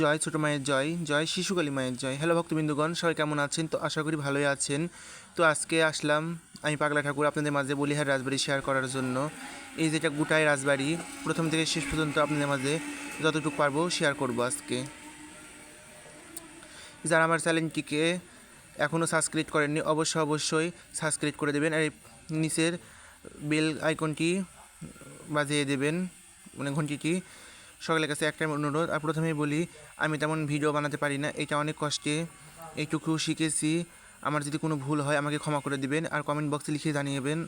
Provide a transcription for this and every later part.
জয়, ছোটো মায়ের জয় জয় শিশুকালী মায়ের জয়। হ্যালো ভক্তবিন্দুগণ, সবাই কেমন আছেন? তো আশা করি ভালোই আছেন। তো আজকে আসলাম আমি পাগলা ঠাকুর আপনাদের মাঝে বলিহার রাজবাড়ি শেয়ার করার জন্য। এই যেটা গোটায় রাজবাড়ি, প্রথম থেকে শেষ পর্যন্ত আপনাদের মাঝে যতটুকু পারব শেয়ার করব আজকে। যারা আমার চ্যানেলটিকে এখনও সাবস্ক্রাইব করেননি, অবশ্যই অবশ্যই সাবস্ক্রাইব করে দেবেন। আর নিচের বেল আইকনটি বাজিয়ে দেবেন মানে ঘন্টিটি। সকলের কাছে একটা অনুরোধ, আর প্রথমেই বলি, আমি তেমন ভিডিও বানাতে পারি না। এটা অনেক কষ্টে, এইটুকু শিখেছি। আমার যদি কোনো ভুল হয়, আমাকে ক্ষমা করে দিবেন, আর কমেন্ট বক্সে লিখে জানিয়েবেন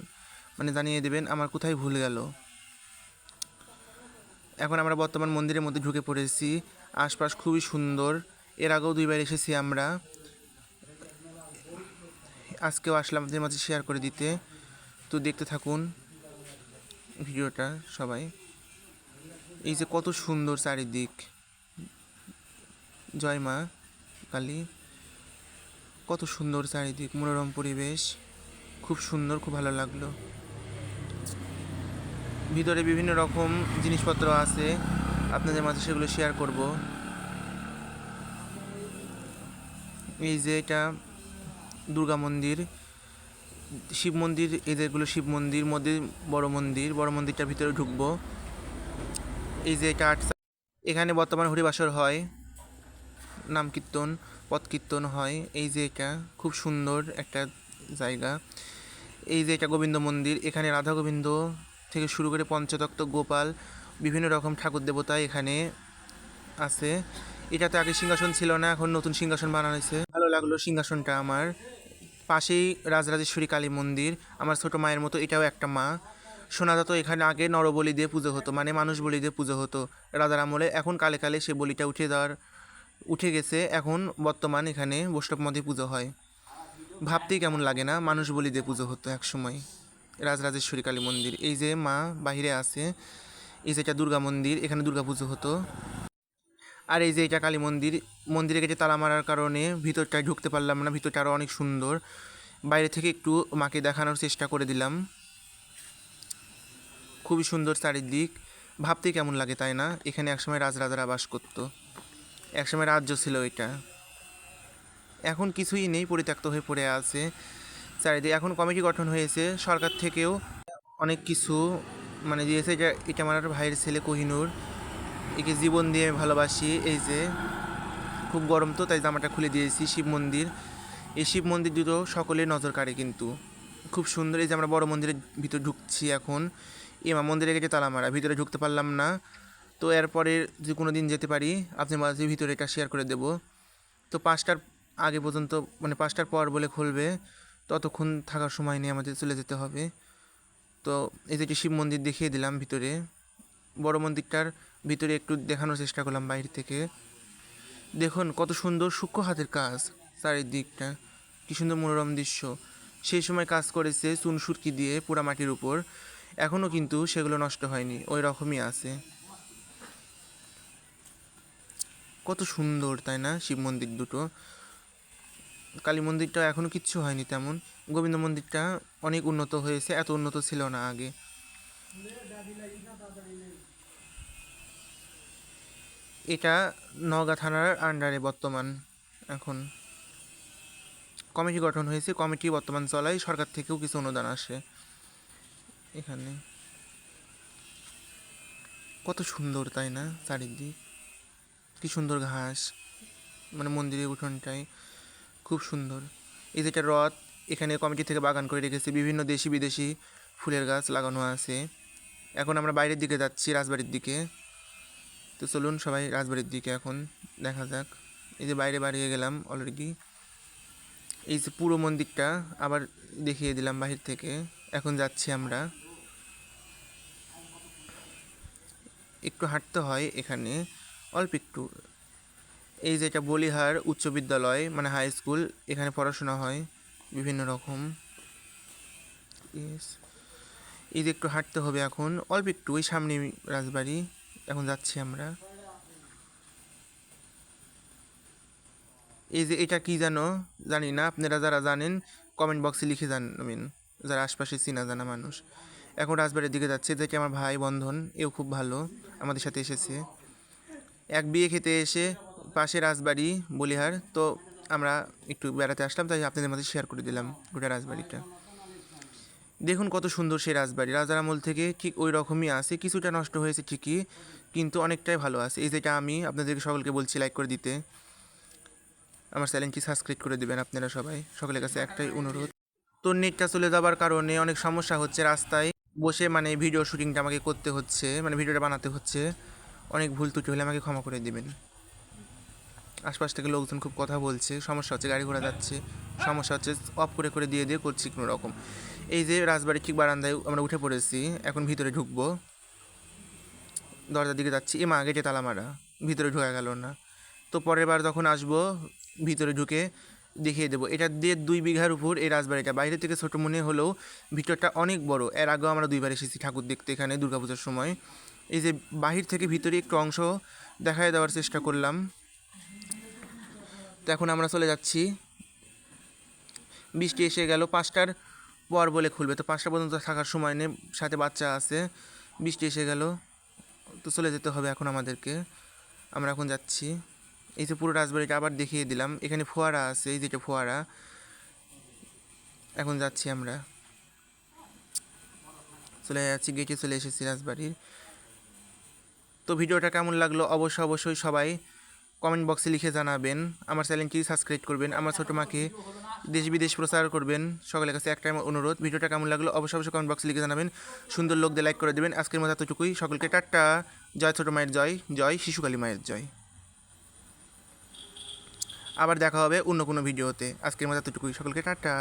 মানে জানিয়ে দেবেন আমার কোথায় ভুল গেল। এখন আমরা বর্তমান মন্দিরের মধ্যে ঢুকে পড়েছি। আশপাশ খুবই সুন্দর। এর আগেও দুইবার এসেছি আমরা। আজকেও আসলাম আপনাদের মাঝে শেয়ার করে দিতে। তো দেখতে থাকুন ভিডিওটা সবাই। এই যে কত সুন্দর চারিদিক। জয় মা কালী। কত সুন্দর চারিদিক, মনোরম পরিবেশ। খুব সুন্দর, খুব ভালো লাগল। ভিতরে বিভিন্ন রকম জিনিসপত্র আছে, আপনাদের মাঝে সেগুলো শেয়ার করব। এই যে এটা দুর্গা মন্দির। শিব মন্দির, এদেরগুলো শিব মন্দির, মধ্যে বড় মন্দির। বড় মন্দিরটার ভিতরে ঢুকবো। এই যে এটা এখানে বর্তমান হরিবাসর হয়, নাম কীর্তন, পথ কীর্তন হয়। এই যে এটা খুব সুন্দর একটা জায়গা। এই যে এটা গোবিন্দ মন্দির, এখানে রাধা গোবিন্দ থেকে শুরু করে পঞ্চতত্ত্ব, গোপাল, বিভিন্ন রকম ঠাকুর দেবতা এখানে আছে। এটাতে আগে সিংহাসন ছিল না, এখন নতুন সিংহাসন বানানো হয়েছে। ভালো লাগল সিংহাসনটা আমার। পাশেই রাজরাজেশ্বরী কালী মন্দির। আমার ছোট মায়ের মতো এটাও একটা মা। শোনা যেত এখানে আগে নরবলি দিয়ে পুজো হতো মানে মানুষ বলি দিয়ে পুজো হতো। রাজার আমলে এখন কালে কালে সে বলিটা উঠে দেওয়ার উঠে গেছে, এখন বর্তমান এখানে বৈষ্ণব মধ্যে পুজো হয়। ভাবতেই কেমন লাগে না, মানুষ বলি দিয়ে পুজো হতো একসময় রাজরাজেশ্বরী কালী মন্দির, এই যে মা বাহিরে আছে, এই যে এটা দুর্গা মন্দির, এখানে দুর্গা পুজো হতো। আর এই যে এটা কালী মন্দির, মন্দিরে গেটে তালা মারার কারণে ভিতরটায় ঢুকতে পারলাম না, ভিতরটা আরও অনেক সুন্দর। বাইরে থেকে একটু মাকে দেখানোর চেষ্টা করে দিলাম। খুবই সুন্দর চারিদিক। ভাবতেই কেমন লাগে তাই না? এখানে একসময় রাজরাজারা বাস করতো। একসময় রাজ্য ছিল এটা। এখন কিছুই নেই, পরিত্যক্ত হয়ে পড়ে আছে। চারিদিকে এখন কমিটি গঠন হয়েছে? সরকার থেকেও অনেক কিছু মানে দিয়েছে এটা এটা আমার ভাইয়ের ছেলে কোহিনুর। একে জীবন দিয়ে ভালোবাসি। এই যে, খুব গরম তো, তাই জামাটা খুলে দিয়েছি, শিব মন্দির। এই শিব মন্দির দুটো সকলে নজর কাড়ে কিন্তু। খুব সুন্দর এই যে আমরা বড় মন্দিরের ভিতর ঢুকছি এখন। এমা মন্দিরে গেছে তালা মারা ভিতরে ঢুকতে পারলাম না। তো এরপরে যে কোনো দিন যেতে পারি, আপনি মাঝে ভিতরে এটা শেয়ার করে দেব। তো পাঁচটার আগে পর্যন্ত মানে পাঁচটার পর বলে খুলবে, ততক্ষণ থাকার সময় নেই আমাদের চলে যেতে হবে। তো এই একটি শিব মন্দির দেখিয়ে দিলাম ভিতরে, বড় মন্দিরটার ভিতরে একটু দেখানোর চেষ্টা করলাম বাইরে থেকে। দেখুন কত সুন্দর সূক্ষ্ম হাতের কাজ চারিদিকটা, কি সুন্দর মনোরম দৃশ্য। সেই সময় কাজ করেছে চুনসুরকি দিয়ে পোড়া মাটির উপর। এখনও কিন্তু সেগুলো নষ্ট হয়নি, ওই রকমই আছে। কত সুন্দর, তাই না? শিব মন্দির দুটো। কালী মন্দিরটা এখনও কিচ্ছু হয়নি তেমন। গোবিন্দ মন্দিরটা অনেক উন্নত হয়েছে, এত উন্নত ছিল না আগে। এটা নওগাঁ থানার আন্ডারে বর্তমান এখন। কমিটি গঠন হয়েছে, কমিটি বর্তমান চলায় সরকার থেকেও কিছু অনুদান আসে। এখানে। কত সুন্দর, তাই না? চারিদিক। কি সুন্দর ঘাস। মানে মন্দিরের উঠোনটাই খুব সুন্দর। এই যেটা রথ, এখানে কমিটি থেকে বাগান করে রেখেছে। বিভিন্ন দেশি বিদেশি ফুলের গাছ লাগানো আছে। এখন আমরা বাইরের দিকে যাচ্ছি, রাজবাড়ির দিকে। তো চলুন সবাই রাজবাড়ির দিকে এখন দেখা যাক। এই যে বাইরে বাড়িয়ে গেলাম অলরেডি এই যে পুরো মন্দিরটা আবার দেখিয়ে দিলাম বাহির থেকে। এখন যাচ্ছি আমরা। একটু হাঁটতে হয় এখানে, অল্প একটু। এই যে এটা বলিহার উচ্চ বিদ্যালয় মানে হাই স্কুল এখানে পড়াশোনা হয় বিভিন্ন রকম. এই যে একটু হাঁটতে হবে এখন, অল্প একটু, ওই সামনে রাজবাড়ি, এখন যাচ্ছি আমরা। এই যে এটা কি জানো? জানি না, আপনারা যারা জানেন কমেন্ট বক্সে লিখে জানাবেন, যারা আশপাশে চিনা জানা মানুষ। এখন রাজবাড়ির দিকে যাচ্ছে। যেটি আমার ভাই বন্ধন, এও খুব ভালো, আমাদের সাথে এসেছে। এক বিয়ে খেতে এসে পাশে রাজবাড়ি, বলিহার। তো আমরা একটু বেড়াতে আসলাম, তাই আপনাদের মধ্যে শেয়ার করে দিলাম গোটা রাজবাড়িটা। দেখুন কত সুন্দর সেই রাজবাড়ি। রাজার আমল থেকে ঠিক ওই রকমই আছে, কিছুটা নষ্ট হয়েছে ঠিকই, কিন্তু অনেকটাই ভালো আছে। এই যেটা আমি আপনাদেরকে সকলকে বলছি লাইক করে দিতে। আমার চ্যানেলটি সাবস্ক্রাইব করে দেবেন আপনারা সবাই। সকলের কাছে একটাই অনুরোধ। তো নেটটা চলে যাবার কারণে অনেক সমস্যা হচ্ছে রাস্তায়। বসে মানে ভিডিও শুটিংটা আমাকে করতে হচ্ছে মানে ভিডিওটা বানাতে হচ্ছে, অনেক ভুল ত্রুটি হলে আমাকে ক্ষমা করে দেবেন। আশপাশ থেকে লোকজন খুব কথা বলছে, সমস্যা হচ্ছে গাড়ি ঘোড়া যাচ্ছে, সমস্যা হচ্ছে অফ করে করে দিয়ে দিয়ে করছি কোনো রকম। এই যে রাজবাড়ির ঠিক বারান্দায় আমরা উঠে পড়েছি, এখন ভিতরে ঢুকবো। দরজার দিকে যাচ্ছি, এ মা, গেটে তালা মারা, ভিতরে ঢোকা গেল না। তো পরের বার যখন আসব, ভিতরে ঢুকে দেখিয়ে দেবো। এটা দিয়ে দুই বিঘার উপর এই রাজবাড়িটা। বাইরে থেকে ছোটো মনে হলেও ভিতরটা অনেক বড়। এর আগেও আমরা দুইবার এসেছি ঠাকুর দেখতে এখানে দুর্গাপূজার সময়। এই যে বাহির থেকে ভিতরে একটু অংশ দেখায় দেওয়ার চেষ্টা করলাম। তো এখন আমরা চলে যাচ্ছি। বৃষ্টি এসে গেল। পাঁচটার পর বলে খুলবে। তো পাঁচটা পর্যন্ত থাকার সময় নেই। সাথে বাচ্চা আছে। বৃষ্টি এসে গেল। তো চলে যেতে হবে এখন আমাদেরকে। আমরা এখন যাচ্ছি। এই যে পুরো রাজবাড়িটা আবার দেখিয়ে দিলাম। এখানে ফোয়ারা আছে, এই যেটা ফোয়ারা। এখন যাচ্ছি আমরা। চলে যাচ্ছি গেটে চলে এসেছি রাজবাড়ির। তো ভিডিওটা কেমন লাগল? অবশ্যই অবশ্যই সবাই কমেন্ট বক্সে লিখে জানাবেন। আমার চ্যানেলটি সাবস্ক্রাইব করবেন, আমার ছোটো মাকে দেশ বিদেশ প্রচার করবেন। সকলের কাছে একটাই অনুরোধ, ভিডিওটা কেমন লাগল অবশ্যই অবশ্যই কমেন্ট বক্সে লিখে জানাবেন। সুন্দর লোক দিয়ে লাইক করে দেবেন। আজকের মতো এতটুকুই। সকলকে টাটা। জয় ছোটো মায়ের জয়। জয় শিশুকালী মায়ের জয়। আবার দেখা হবে অন্য কোনো ভিডিওতে। আজকের মতো এতটুকুই। সকলকে টাটা।